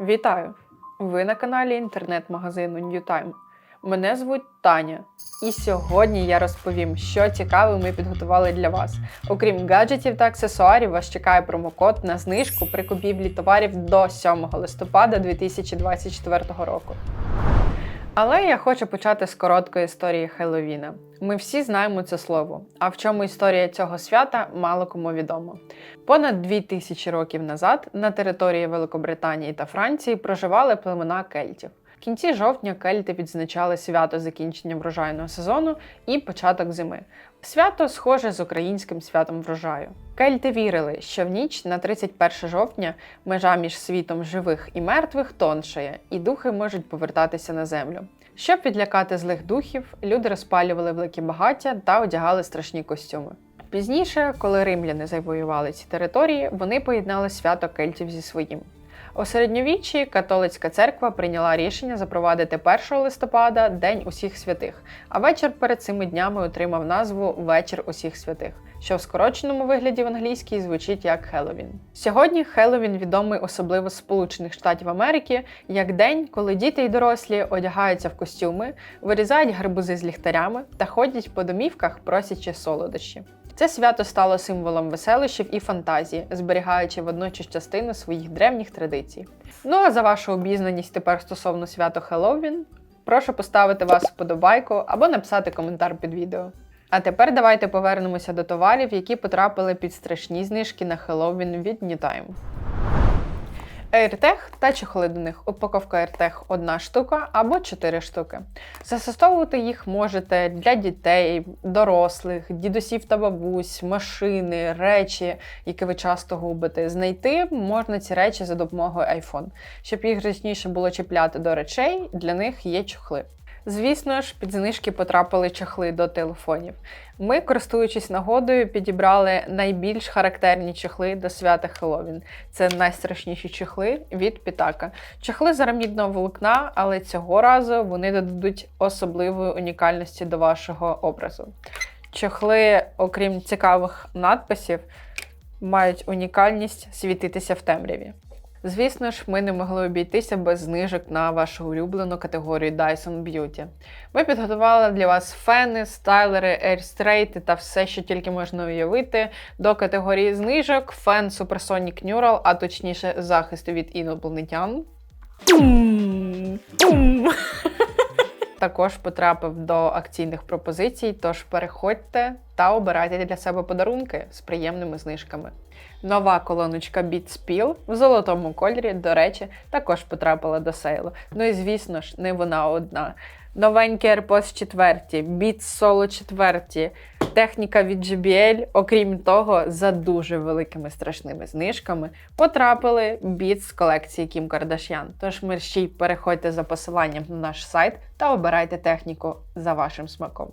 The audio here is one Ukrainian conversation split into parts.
Вітаю! Ви на каналі інтернет-магазину NewTime. Мене звуть Таня, і сьогодні я розповім, що цікаве ми підготували для вас. Окрім гаджетів та аксесуарів, вас чекає промокод на знижку при купівлі товарів до 7 листопада 2024 року. Але я хочу почати з короткої історії Хеллоуіна. Ми всі знаємо це слово, а в чому історія цього свята мало кому відомо. Понад дві тисячі років назад на території Великобританії та Франції проживали племена кельтів. В кінці жовтня кельти відзначали свято закінчення врожайного сезону і початок зими. Свято схоже з українським святом врожаю. Кельти вірили, що в ніч на 31 жовтня межа між світом живих і мертвих тоншає, і духи можуть повертатися на землю. Щоб відлякати злих духів, люди розпалювали великі багаття та одягали страшні костюми. Пізніше, коли римляни завоювали ці території, вони поєднали свято кельтів зі своїм. У середньовіччі католицька церква прийняла рішення запровадити 1 листопада День усіх святих, а вечір перед цими днями отримав назву Вечір усіх святих, що в скороченому вигляді в англійській звучить як Хеллоуін. Сьогодні Хеллоуін відомий особливо Сполучених Штатів Америки як день, коли діти й дорослі одягаються в костюми, вирізають гарбузи з ліхтарями та ходять по домівках, просячи солодощі. Це свято стало символом веселищів і фантазії, зберігаючи водночас частину своїх древніх традицій. Ну а за вашу обізнаність тепер стосовно свято Хеллоуін, прошу поставити вас вподобайку або написати коментар під відео. А тепер давайте повернемося до товарів, які потрапили під страшні знижки на Хеллоуін від NewTime. AirTag та чехли до них. Упаковка Airtech – одна штука або 4 штуки. Застосовувати їх можете для дітей, дорослих, дідусів та бабусь, машини, речі, які ви часто губите. Знайти можна ці речі за допомогою iPhone. Щоб їх зручніше було чіпляти до речей, для них є чохли. Звісно ж, під знижки потрапили чохли до телефонів. Ми, користуючись нагодою, підібрали найбільш характерні чохли до свята Хеллоуін. Це найстрашніші чохли від Пітака. Чохли з арамідного волокна, але цього разу вони додадуть особливої унікальності до вашого образу. Чохли, окрім цікавих надписів, мають унікальність світитися в темряві. Звісно ж, ми не могли обійтися без знижок на вашу улюблену категорію Dyson Beauty. Ми підготували для вас фени, стайлери, ейрстрейти та все, що тільки можна уявити, до категорії знижок фен Supersonic Neural, а точніше захисту від інопланетян. Також потрапив до акційних пропозицій, тож переходьте та обирайте для себе подарунки з приємними знижками. Нова колоночка Beats Peel в золотому кольорі, до речі, також потрапила до сейлу. Ну і звісно ж, не вона одна. Новенькі AirPods 4, Beats Solo 4, техніка від JBL, окрім того, за дуже великими страшними знижками потрапили Beats з колекції Kim Kardashian. Тож мерщій переходьте за посиланням на наш сайт та обирайте техніку за вашим смаком.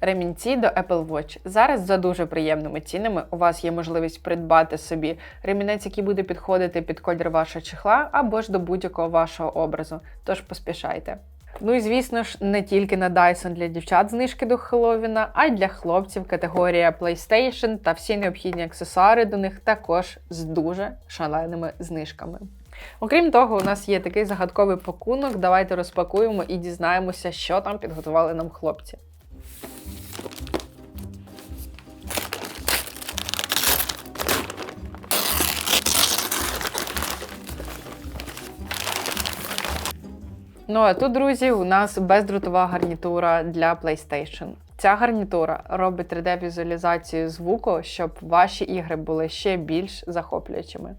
Ремінці до Apple Watch. Зараз за дуже приємними цінами у вас є можливість придбати собі ремінець, який буде підходити під колір вашого чехла або ж до будь-якого вашого образу. Тож поспішайте. Ну і звісно ж, не тільки на Dyson для дівчат знижки до Хеловіна, а й для хлопців категорія PlayStation та всі необхідні аксесуари до них також з дуже шаленими знижками. Окрім того, у нас є такий загадковий пакунок. Давайте розпакуємо і дізнаємося, що там підготували нам хлопці. Ну а тут, друзі, у нас бездротова гарнітура для PlayStation. Ця гарнітура робить 3D-візуалізацію звуку, щоб ваші ігри були ще більш захоплюючими.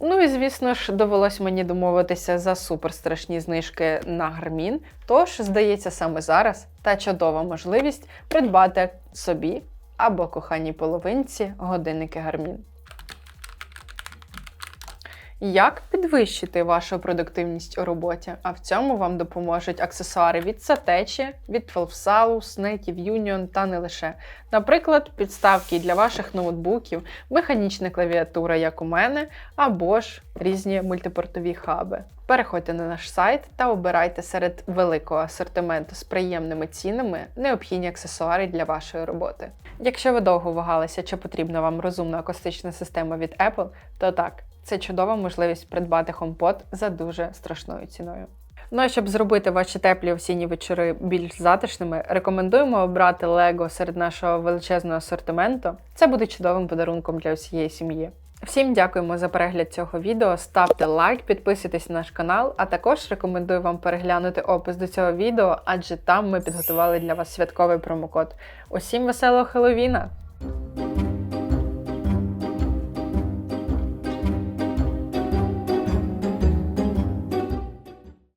Ну і звісно ж, довелось мені домовитися за суперстрашні знижки на Гармін. Тож, здається, саме зараз та чудова можливість придбати собі або коханій половинці годинники Гармін. Як підвищити вашу продуктивність у роботі? А в цьому вам допоможуть аксесуари від Satechi, від 12 Salus, Native Union та не лише. Наприклад, підставки для ваших ноутбуків, механічна клавіатура, як у мене, або ж різні мультипортові хаби. Переходьте на наш сайт та обирайте серед великого асортименту з приємними цінами необхідні аксесуари для вашої роботи. Якщо ви довго вагалися, чи потрібна вам розумна акустична система від Apple, то так. Це чудова можливість придбати HomePod за дуже страшною ціною. Ну а щоб зробити ваші теплі осінні вечори більш затишними, рекомендуємо обрати Лего серед нашого величезного асортименту. Це буде чудовим подарунком для всієї сім'ї. Всім дякуємо за перегляд цього відео. Ставте лайк, підписуйтесь на наш канал, а також рекомендую вам переглянути опис до цього відео, адже там ми підготували для вас святковий промокод. Усім веселого Хеллоуіна!